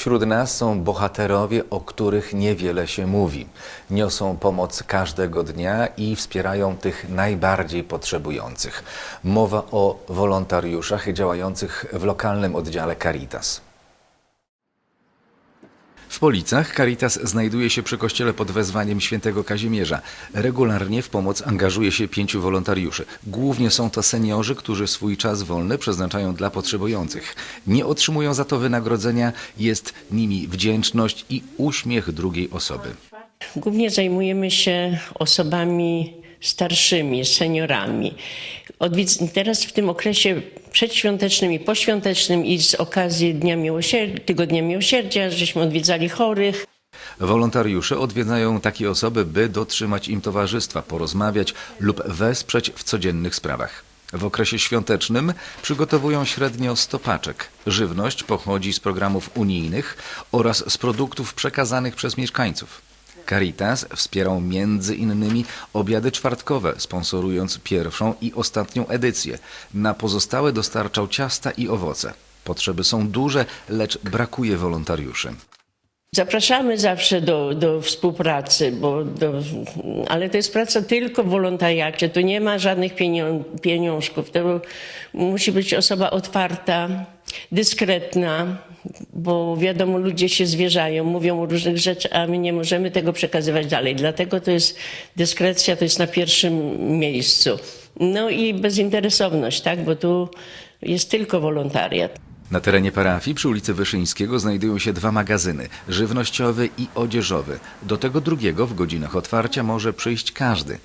Wśród nas są bohaterowie, o których niewiele się mówi. Niosą pomoc każdego dnia i wspierają tych najbardziej potrzebujących. Mowa o wolontariuszach działających w lokalnym oddziale Caritas. W Policach Caritas znajduje się przy kościele pod wezwaniem świętego Kazimierza. Regularnie w pomoc angażuje się pięciu wolontariuszy. Głównie są to seniorzy, którzy swój czas wolny przeznaczają dla potrzebujących. Nie otrzymują za to wynagrodzenia, jest nimi wdzięczność i uśmiech drugiej osoby. Głównie zajmujemy się osobami starszymi, seniorami. Odwiedz- teraz w tym okresie przedświątecznym i poświątecznym i z okazji Dnia Tygodnia Miłosierdzia, żeśmy odwiedzali chorych. Wolontariusze odwiedzają takie osoby, by dotrzymać im towarzystwa, porozmawiać lub wesprzeć w codziennych sprawach. W okresie świątecznym przygotowują średnio 100 paczek. Żywność pochodzi z programów unijnych oraz z produktów przekazanych przez mieszkańców. Caritas wspierał między innymi obiady czwartkowe, sponsorując pierwszą i ostatnią edycję. Na pozostałe dostarczał ciasta i owoce. Potrzeby są duże, lecz brakuje wolontariuszy. Zapraszamy zawsze do, do współpracy, bo do, ale to jest praca tylko w wolontariacie. Tu nie ma żadnych pienią, pieniążków. To musi być osoba otwarta, dyskretna, bo wiadomo, ludzie się zwierzają, mówią o różnych rzeczach, a my nie możemy tego przekazywać dalej. Dlatego to jest dyskrecja, to jest na pierwszym miejscu. No i bezinteresowność, tak, bo tu jest tylko wolontariat. Na terenie parafii przy ulicy Wyszyńskiego znajdują się dwa magazyny, żywnościowy i odzieżowy. Do tego drugiego w godzinach otwarcia może przyjść każdy.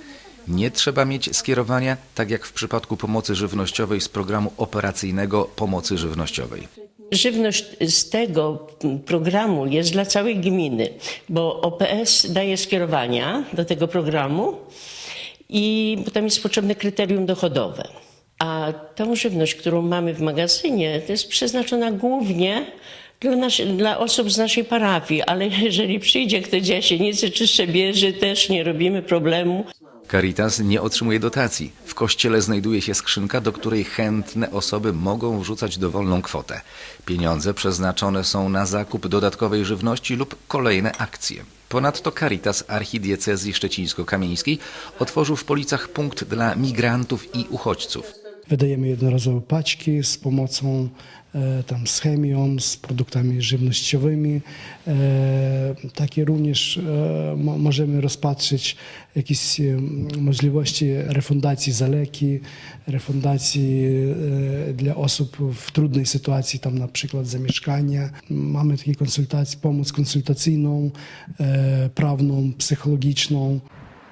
Nie trzeba mieć skierowania, tak jak w przypadku pomocy żywnościowej z programu operacyjnego pomocy żywnościowej. Żywność z tego programu jest dla całej gminy, bo OPS daje skierowania do tego programu i tam jest potrzebne kryterium dochodowe. A tą żywność, którą mamy w magazynie, to jest przeznaczona głównie dla, naszy, dla osób z naszej parafii, ale jeżeli przyjdzie ktoś dziesięcnicy czy szczebieży, też nie robimy problemu. Caritas nie otrzymuje dotacji. W kościele znajduje się skrzynka, do której chętne osoby mogą wrzucać dowolną kwotę. Pieniądze przeznaczone są na zakup dodatkowej żywności lub kolejne akcje. Ponadto Caritas Archidiecezji Szczecińsko-Kamieńskiej otworzył w Policach punkt dla migrantów i uchodźców. Wydajemy jednorazowe paczki z pomocą, e, tam z chemią, z produktami żywnościowymi. E, takie również e, mo- możemy rozpatrzeć jakieś możliwości refundacji za leki, refundacji dla osób w trudnej sytuacji, tam na przykład za mieszkanie. Mamy takie konsultacje, pomoc konsultacyjną, prawną, psychologiczną.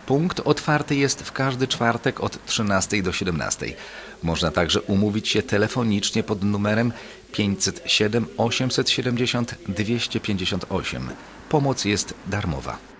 Punkt otwarty jest w każdy czwartek od 13 do 17. Można także umówić się telefonicznie pod numerem 507 870 258. Pomoc jest darmowa.